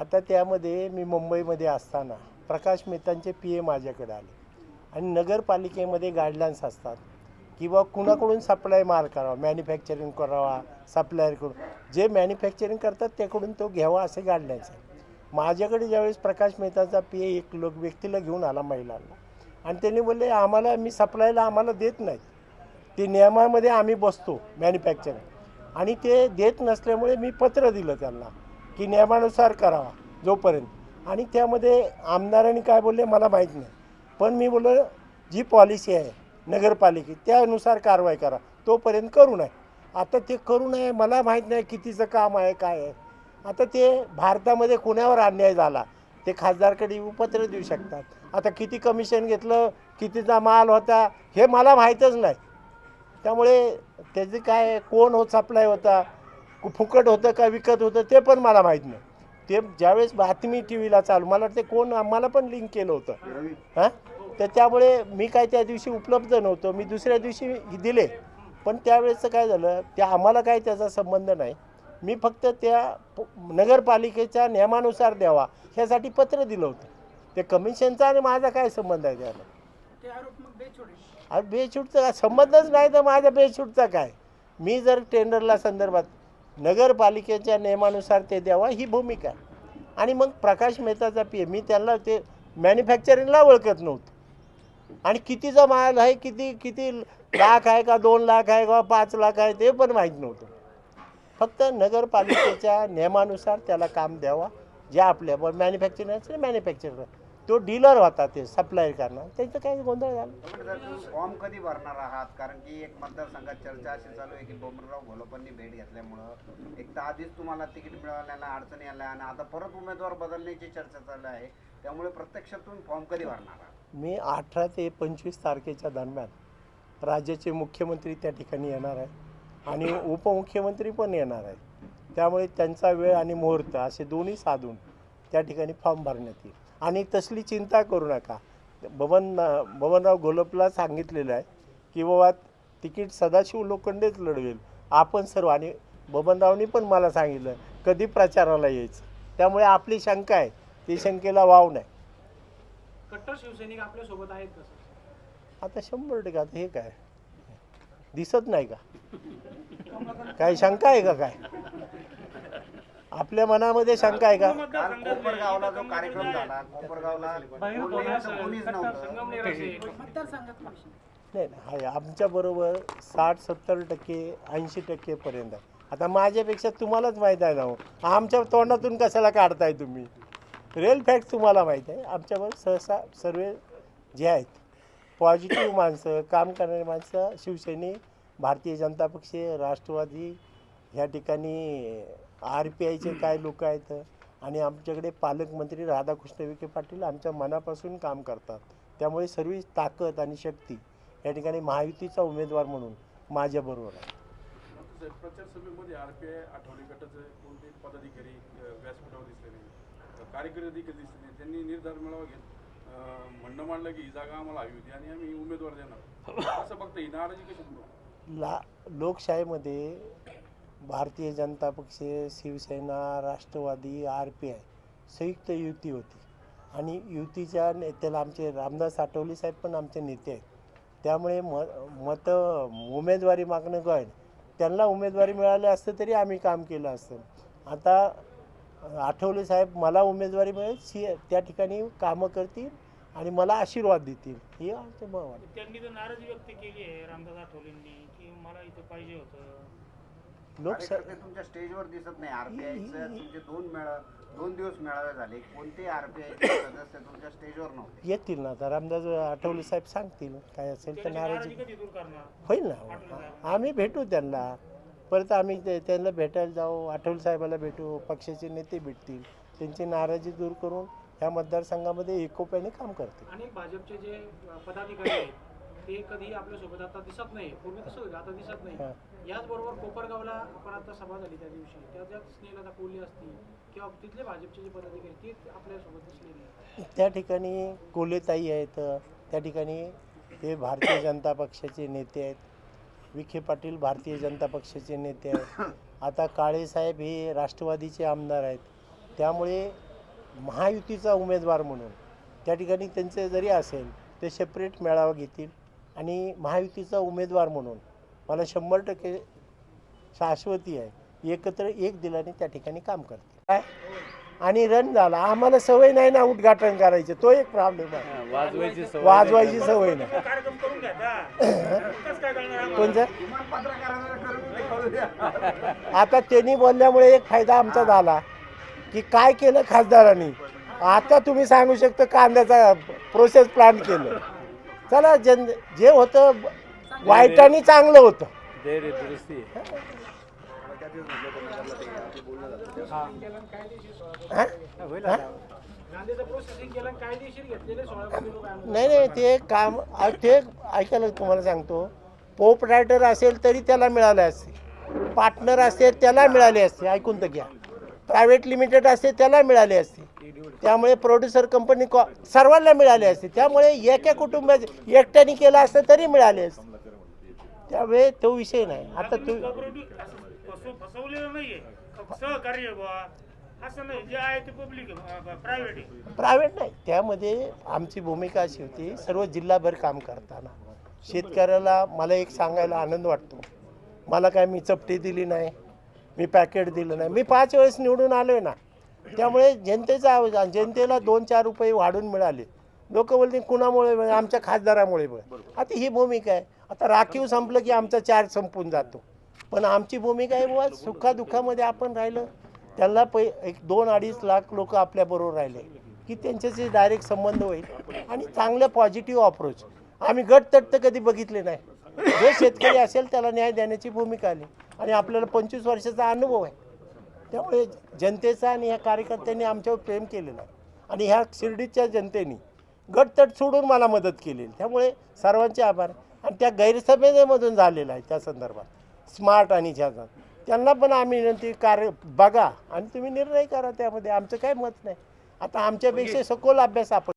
आता त्यामध्ये मी मुंबईमध्ये असताना प्रकाश मेहतांचे पी ए माझ्याकडे आले. आणि नगरपालिकेमध्ये गाईडलाईन्स असतात किंवा कुणाकडून सप्लाय माल करावा मॅन्युफॅक्चरिंग करावा सप्लायरकडून जे मॅन्युफॅक्चरिंग करतात त्याकडून तो घ्यावा असे गाईडलाईन्स आहे माझ्याकडे ज्यावेळेस प्रकाश मेहताचा पी ए एक लोक व्यक्तीला घेऊन आला महिलांना. आणि त्यांनी बोलले आम्हाला मी सप्लायला आम्हाला देत नाहीत. ते नियमामध्ये आम्ही बसतो मॅन्युफॅक्चरिंग आणि ते देत नसल्यामुळे मी पत्र दिलं त्यांना. की नियमानुसार करावा जोपर्यंत. आणि त्यामध्ये आमदारांनी काय बोलले मला माहीत नाही. पण मी बोललो जी पॉलिसी आहे नगरपालिके त्यानुसार कारवाई करा. तोपर्यंत करू नये. आता ते करू नये मला माहीत नाही कितीचं काम आहे काय आहे. आता ते भारतामध्ये कुणावर अन्याय झाला? ते खासदारकडे उपत्र देऊ शकतात. आता किती कमिशन घेतलं कितीचा माल होता हे मला माहीतच नाही. त्यामुळे त्याचे काय कोण हो सप्लाय होता? फुकट होतं का विकत होतं ते पण मला माहीत नाही. ते ज्यावेळेस बातमी टी व्हीला चालू मला वाटते कोण आम्हाला पण लिंक केलं होतं. हां? तर त्यामुळे मी काय त्या दिवशी उपलब्ध नव्हतो. मी दुसऱ्या दिवशी दिले. पण त्यावेळेचं काय झालं त्या आम्हाला काय त्याचा संबंध नाही. मी फक्त त्या प- नगरपालिकेच्या नियमानुसार द्यावा ह्यासाठी पत्र दिलं होतं. ते कमिशनचा आणि माझा काय संबंध आहे त्याला? अरे बेछूटचा संबंधच नाही तर माझ्या बेछूटचा काय? मी जर टेंडरला संदर्भात नगरपालिकेच्या नियमानुसार ते द्यावा ही भूमिका. आहे आणि मग प्रकाश मेहताचा पी मी त्यांना ते मॅन्युफॅक्चरिंगला ओळखत नव्हतं. आणि कितीचा माल आहे किती किती लाख आहे का दोन लाख आहे का पाच लाख आहे ते पण माहीत नव्हतं. फक्त नगरपालिकेच्या नियमानुसार त्याला काम द्यावा जे आपल्या मॅन्युफॅक्चरिंग असेल मॅन्युफॅक्चर तो डीलर होता ते सप्लायर करणार त्याचं काही गोंधळ झाला. फॉर्म कधी भरणार आहात? कारण की एक मतदारसंघात चर्चा अशी चालू आहे की बबनराव घोलपांनी भेट घेतल्यामुळं एक तर आधीच तुम्हाला तिकीट मिळाल्याला अडचणी आल्या आणि आता परत उमेदवार बदलण्याची चर्चा चालू आहे. त्यामुळे प्रत्यक्षात तुम्ही फॉर्म कधी भरणार आहात? मी अठरा ते पंचवीस तारखेच्या दरम्यान राज्याचे मुख्यमंत्री त्या ठिकाणी येणार आहे आणि उपमुख्यमंत्री पण येणार आहे. त्यामुळे त्यांचा वेळ आणि मुहूर्त असे दोन्ही साधून त्या ठिकाणी फॉर्म भरण्यात येईल. आणि तसली चिंता करू नका. बबन बबनराव घोलपला सांगितलेलं आहे की बाबा तिकीट सदाशिव लोखंडेच लढवेल. आपण सर्व आणि बबनरावनी पण मला सांगितलं कधी प्रचाराला यायचं? त्यामुळे आपली शंका आहे. ती शंकेला वाव नाही. कट्टर शिवसैनिक आपल्यासोबत आहेत आता शंभर टक्के आता हे काय? दिसत नाही का? काय शंका आहे का काय? आपल्या मनामध्ये शंका आहे का? कोपरगावला जो कार्यक्रम झाला कोपरगावला नव्हतं. नाही नाही आहे आमच्याबरोबर साठ सत्तर टक्के ऐंशी टक्केपर्यंत आहे. आता माझ्यापेक्षा तुम्हालाच माहीत आहे ना हो. आमच्या तोंडातून कशाला काढताय तुम्ही? रिअल फॅक्ट तुम्हाला माहीत आहे. आमच्याबरोबर सहसा सर्व जे आहेत पॉझिटिव्ह माणसं काम करणारी माणसं शिवसैनिक भारतीय जनता पक्ष राष्ट्रवादी ह्या ठिकाणी आर पी आयचे काय लोक आहेत? आणि आमच्याकडे पालकमंत्री राधाकृष्ण विखे पाटील आमच्या मनापासून काम करतात. त्यामुळे सर्व ताकद आणि शक्ती या ठिकाणी महायुतीचा उमेदवार म्हणून माझ्याबरोबर आहे. साहेब, प्रचार सभेमध्ये आरपीआय आठवडी गटाचे कोणतेही पदाधिकारी अ, व्यासपीठावर दिसले नाही? कार्यकर्ते देखील दिसले नाही. त्यांनी निर्धार मेळावा घेत अ, म्हणणं मांडलं की ही जागा आम्हाला हवी होती आणि आम्ही उमेदवार देणार. असं फक्त ही नाराजी कशी दूर ला लोकशाहीमध्ये Bharatiya Janata Paksha Shivsena Rashtravadi R P I संयुक्त युती होती. आणि युतीच्या नेत्याला आमचे रामदास आठवले साहेब पण आमचे नेते आहेत. त्यामुळे म मतं उमेदवारी मागणं गण त्यांना उमेदवारी मिळाली असतं तरी आम्ही काम केलं असतं. आता आठवले साहेब मला उमेदवारी मिळेल सी त्या ठिकाणी कामं करतील आणि मला आशीर्वाद देतील. हे आमचं त्यांनी तर नाराजी व्यक्त केली आहे रामदास आठवलेंनी की मला इथं पाहिजे होतं. तुमच्या स्टेजवर दिसत नाही. आरपीआयचं तुमचे दोन मेळा दोन दिवस मेळावे झाले. कोणते आरपीआयचे सदस्य तुमच्या स्टेजवर नव्हते? येतील ना आता रामदास आठवले साहेब सांगतील. काय असेल तर नाराजी होईल ना. आम्ही भेटू त्यांना. परत आम्ही ते- त्यांना भेटायला जाऊ. आठवले साहेबाला भेटू. पक्षाचे नेते भेटतील. त्यांची नाराजी दूर करून ह्या मतदारसंघामध्ये एकोप्याने काम करतील. अनेक भाजपचे जे पदाधिकारी आहेत ते कधी आपल्यासोबत आता दिसत नाही. पूर्वी कसं होतं आता दिसत नाही. याचबरोबर कोपरगावला आपण आता सभा झाली त्या दिवशी. त्याच्यात स्नेहलता कोहली असतील किंवा तिथले भाजपचे जे पदाधिकारी ते आपल्यासोबत दिसले नाही. त्या ठिकाणी कोलेताई आहेत. त्या ठिकाणी हे भारतीय जनता पक्षाचे नेते आहेत. विखे पाटील भारतीय जनता पक्षाचे नेते आहेत. आता काळे साहेब हे राष्ट्रवादीचे आमदार आहेत. त्यामुळे महायुतीचा उमेदवार म्हणून त्या ठिकाणी त्यांचे जरी असेल ते सेपरेट मेळावा घेतील. आणि महायुतीचा उमेदवार म्हणून मला शंभर टक्के शाश्वती आहे. एकत्र एक दिलाने त्या ठिकाणी काम करते. काय? आणि रन झाला. आम्हाला सवय नाही ना उद्घाटन करायचे. तो एक प्रॉब्लेम आहे. वाजवायची सवय नाही. कोणचं? आता त्यांनी बोलल्यामुळे एक फायदा आमचा झाला की काय केलं खासदारांनी? आता तुम्ही सांगू शकता कांद्याचा प्रोसेस प्लांट केलं. चला जन जे होतं चांगलं होतं. हा? हा? केलं आणि रुपये अनुदान. नाही नाही ते काम आ, ते ऐकायला तुम्हाला सांगतो. पोप रायटर असेल तरी त्याला मिळाले असते. पार्टनर असेल त्याला मिळाले असते. ऐकून तर घ्या. प्रायव्हेट लिमिटेड असते त्याला मिळाले असते. त्यामुळे प्रोड्युसर कंपनी कॉ सर्वांना मिळाले असते. त्यामुळे एका कुटुंबात एकट्याने केलं असतं तरी मिळाले असते. त्यामुळे तो विषय नाही. आता तू प्रायव्हेट नाही. त्यामध्ये आमची भूमिका अशी होती सर्व जिल्हाभर काम करताना. शेतकऱ्याला मला एक सांगायला आनंद वाटतो. मला काय मी चपटी दिली नाही. मी पॅकेट दिलं नाही. मी पाच वेळेस निवडून आलो आहे ना. त्यामुळे जनतेचा आवाज जनतेला दोन चार रुपये वाढून मिळाले. लोक बोलते कुणामुळे आमच्या खासदारामुळे आता ही भूमिका आहे. आता राखीव संपलं की आमचा चार्ज संपून जातो. पण आमची भूमिका आहे बुवा सुखादुःखामध्ये आपण राहिलं त्यांना पै एक दोन अडीच लाख लोक आपल्याबरोबर राहिले की त्यांच्याशी डायरेक्ट संबंध होईल आणि चांगलं पॉझिटिव्ह अप्रोच आम्ही गट तट तर कधी बघितले नाही. जो शेतकरी असेल त्याला न्याय देण्याची भूमिका आली. आणि आपल्याला पंचवीस वर्षाचा अनुभव आहे. त्यामुळे जनतेचा आणि ह्या कार्यकर्त्यांनी आमच्यावर प्रेम केलेलं आहे. आणि ह्या शिर्डीच्या जनतेने गटतट सोडून मला मदत केलेली त्यामुळे सर्वांचे आभार. आणि त्या गैरसभेमधून झालेलं आहे त्या संदर्भात. स्मार्ट आणि ह्याचा त्यांना पण आम्ही विनंती कार्य बघा. आणि तुम्ही निर्णय करा त्यामध्ये. आमचं काही मत नाही. आता आमच्यापेक्षा सखोल अभ्यास आपण